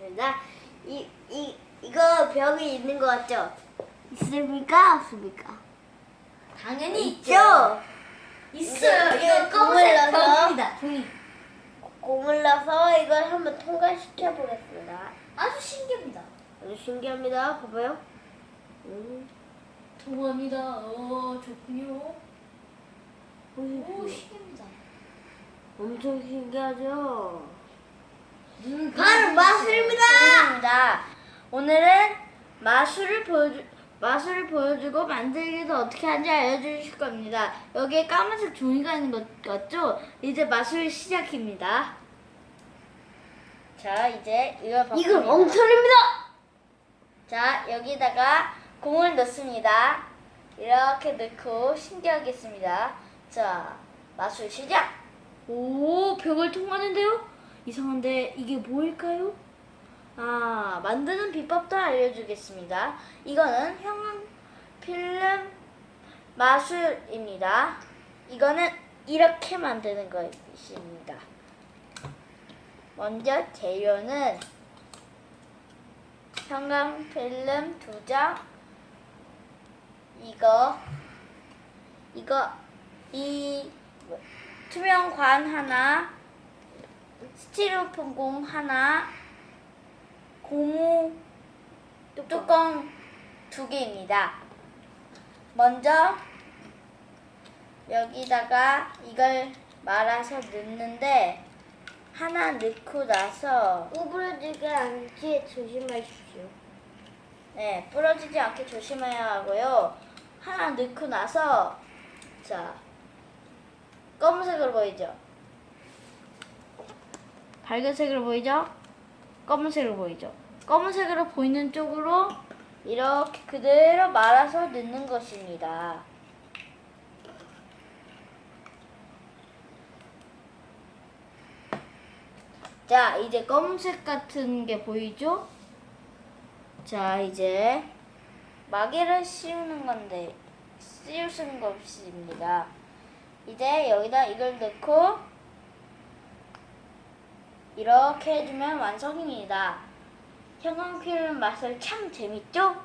하겠습니다. 이, 이, 이거 벽에 있는 거 같죠? 있습니까? 없습니까? 당연히 있죠? 있어요. 이거 이거 검은색 넣어서? 벽입니다. 종이. 넣어서 이걸 한번 통과시켜 보겠습니다. 아주 신기합니다. 아주 신기합니다. 봐봐요. 음, 통합니다. 어, 좋군요. 오, 오, 신기합니다. 엄청 신기하죠? 눈 바로 마술입니다. 입니다. 오늘은 마술을 보여주 마술을 보여주고 만들기도 어떻게 하는지 알려주실 겁니다. 여기에 까만색 종이가 있는 것 같죠? 이제 마술 시작입니다. 자, 이제 이걸 바꿉니다. 이건 엉터리입니다. 자, 여기다가 공을 넣습니다. 이렇게 넣고 신기하겠습니다. 자, 마술 시작! 오, 벽을 통하는데요? 이상한데 이게 뭐일까요? 아, 만드는 비법도 알려주겠습니다. 이거는 형광 필름 마술입니다. 이거는 이렇게 만드는 것입니다. 먼저 재료는 형광 필름 두 장, 이거, 이거, 이 투명 관 하나, 스티로폼 공 하나, 고무 뚜껑 두 개입니다. 먼저 여기다가 이걸 말아서 넣는데 하나 넣고 나서 오그라지게 않게 조심하십시오. 네, 부러지지 않게 조심해야 하고요. 하나 넣고 나서 자 검은색으로 보이죠? 밝은색으로 보이죠? 검은색으로 보이죠? 검은색으로 보이는 쪽으로 이렇게 그대로 말아서 넣는 것입니다. 자, 이제 검은색 같은 게 보이죠? 자, 이제 마개를 씌우는 건데 씌우는 것입니다. 이제 여기다 이걸 넣고 이렇게 해주면 완성입니다. 형광필름 마술 참 재밌죠?